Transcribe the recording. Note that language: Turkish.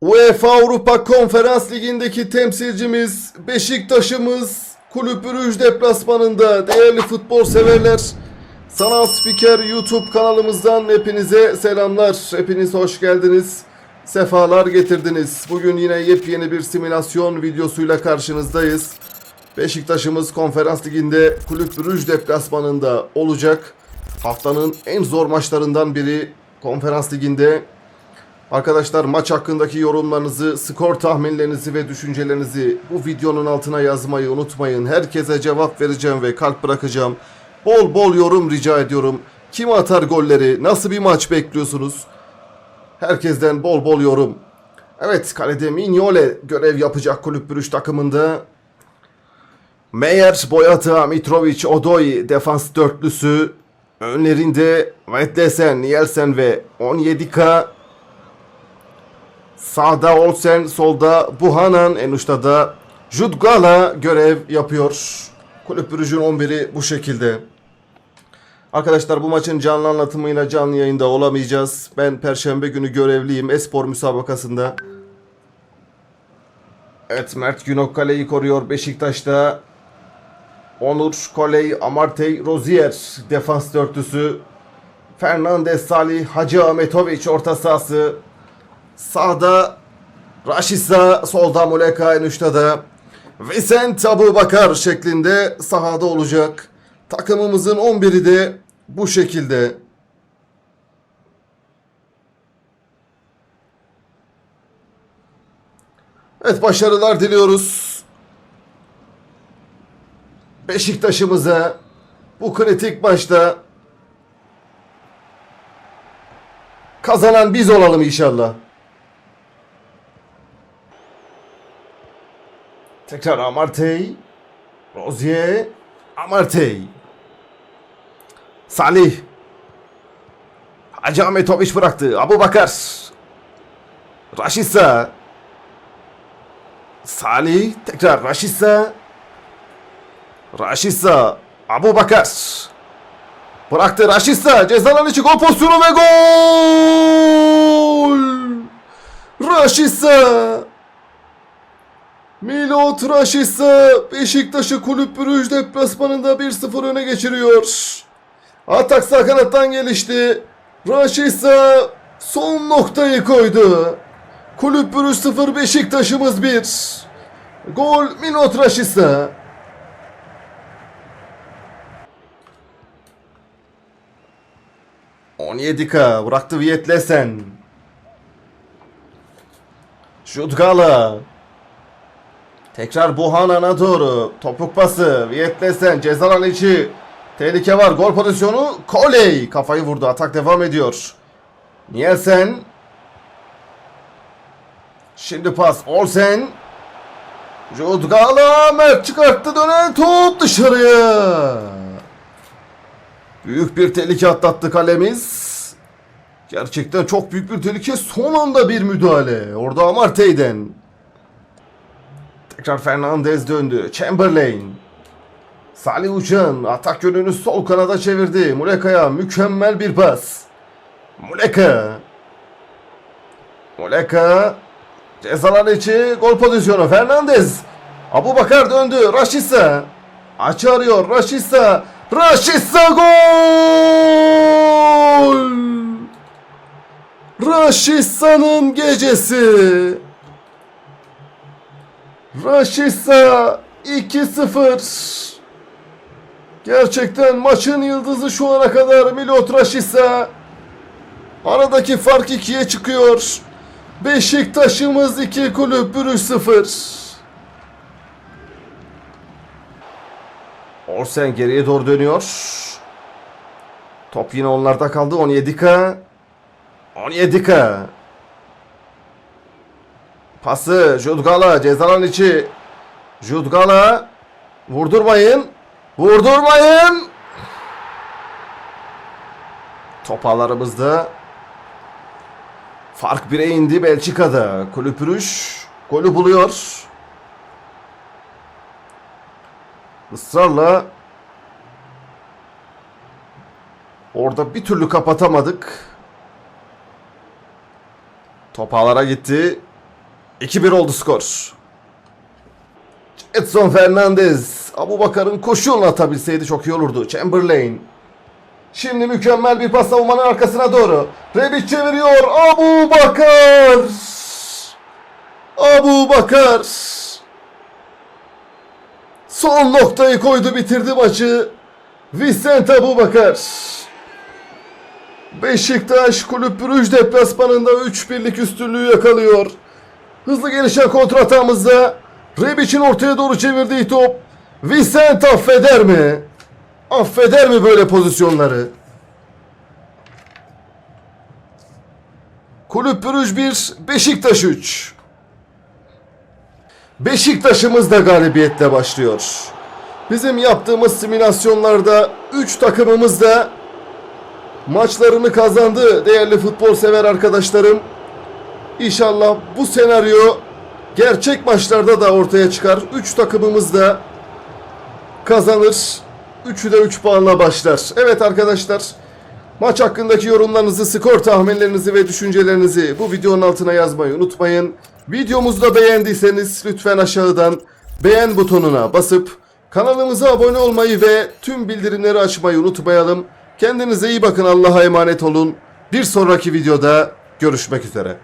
UEFA Avrupa Konferans Ligi'ndeki temsilcimiz Beşiktaş'ımız Kulüp Brüj deplasmanında değerli futbol severler. Sanal Spiker YouTube kanalımızdan hepinize selamlar. Hepiniz hoş geldiniz. Sefalar getirdiniz. Bugün yine yepyeni bir simülasyon videosuyla karşınızdayız. Beşiktaş'ımız Konferans Ligi'nde Kulüp Brüj deplasmanında olacak. Haftanın en zor maçlarından biri Konferans Ligi'nde Arkadaşlar maç hakkındaki yorumlarınızı, skor tahminlerinizi ve düşüncelerinizi bu videonun altına yazmayı unutmayın. Herkese cevap vereceğim ve kalp bırakacağım. Bol bol yorum rica ediyorum. Kim atar golleri? Nasıl bir maç bekliyorsunuz? Herkesten bol bol yorum. Evet kalede Mignole görev yapacak kulüp bürüş takımında. Meyer, Boyata, Mitrovic, Odoy defans dörtlüsü. Önlerinde Vetlesen, Nielsen ve Onyedika. Sağda Olsen, solda Buhanan, en uçta da Judgala görev yapıyor. Kulüp Brüj'ün 11'i bu şekilde. Arkadaşlar bu maçın canlı anlatımıyla canlı yayında olamayacağız. Ben perşembe günü görevliyim Espor müsabakasında. Evet Mert Günok kaleyi koruyor Beşiktaş'ta. Onur, Koley, Amartey, Rozier defans dörtlüsü. Fernandez, Salih, Hacı Ahmetoviç orta sahası. Sağda Raşisa, solda Muleka, en uçta da Vicent Abu Bakar şeklinde sahada olacak. Takımımızın 11'i de bu şekilde. Evet başarılar diliyoruz. Beşiktaş'ımıza bu kritik maçta kazanan biz olalım inşallah. Tekrar Amartey. Rozier. Amartey. Salih. Hacı Ahmetoviç bıraktı. Abu Bakar. Raşisa. Salih. Tekrar Raşisa. Raşisa. Abu Bakar. Bıraktı Raşisa. Cezalan içi gol pozisyonu ve gol. Raşisa. Milot Raşisa Beşiktaş'ı Kulüp Brüj deplasmanında 1-0 öne geçiriyor. Atak sağ kanattan gelişti. Raşisa son noktayı koydu. Kulüp Brüj 0 Beşiktaş'ımız 1. Gol Milot Raşisa. Onyedika bıraktı Viyetlesen. Şutgala. Tekrar Buhanan'a doğru. Topuk pası. Viyetlesen cezalan içi. Tehlike var. Gol pozisyonu. Koley. Kafayı vurdu. Atak devam ediyor. Nielsen. Şimdi pas. Olsen. Judgala. Mert çıkarttı. Dönen top dışarıya. Büyük bir tehlike atlattı kalemiz. Gerçekten çok büyük bir tehlike. Son anda bir müdahale. Orada Amartey'den. Tekrar Fernandez döndü. Chamberlain. Salih Uçan atak yönünü sol kanada çevirdi. Muleka'ya mükemmel bir pas. Muleka. Muleka. Cezalar içi gol pozisyonu. Fernandez. Abu Bakar döndü. Raşisa. Açı arıyor. Raşisa. Raşisa gol! Raşisa'nın gecesi. Raşisa 2-0. Gerçekten maçın yıldızı şu ana kadar Milot Raşisa. Aradaki fark 2'ye çıkıyor. Beşiktaş'ımız 2 kulüp Brüj 0. Orsen geriye doğru dönüyor. Top yine onlarda kaldı. Onyedika. Onyedika. Pası Judgala cezalan içi. Judgala vurdurmayın. Vurdurmayın. Top ağlarımızda. Fark 1'e indi Belçika'da. Kulüp Brüj golü buluyor. Israrla orada bir türlü kapatamadık. Top ağlara gitti. 2-1 oldu skor. Edson Fernandez. Abu Bakar'ın koşu yolunu atabilseydi çok iyi olurdu. Chamberlain. Şimdi mükemmel bir pas savunmanın arkasına doğru. Rebic çeviriyor. Abu Bakar. Abu Bakar. Son noktayı koydu bitirdi maçı. Vicent Abu Bakar. Beşiktaş Kulüp Brüj deplasmanında 3-1'lik üstünlüğü yakalıyor. Hızlı gelişen kontratamızda Rebic'in ortaya doğru çevirdiği top Vicent affeder mi? Affeder mi böyle pozisyonları? Kulüp Brüj 1, Beşiktaş 3. Beşiktaş'ımız da galibiyetle başlıyor. Bizim yaptığımız simülasyonlarda 3 takımımız da maçlarını kazandı değerli futbol sever arkadaşlarım. İnşallah bu senaryo gerçek maçlarda da ortaya çıkar. 3 takımımız da kazanır. Üçü de 3 puanla başlar. Evet arkadaşlar. Maç hakkındaki yorumlarınızı, skor tahminlerinizi ve düşüncelerinizi bu videonun altına yazmayı unutmayın. Videomuzu da beğendiyseniz lütfen aşağıdan beğen butonuna basıp kanalımıza abone olmayı ve tüm bildirimleri açmayı unutmayalım. Kendinize iyi bakın Allah'a emanet olun. Bir sonraki videoda görüşmek üzere.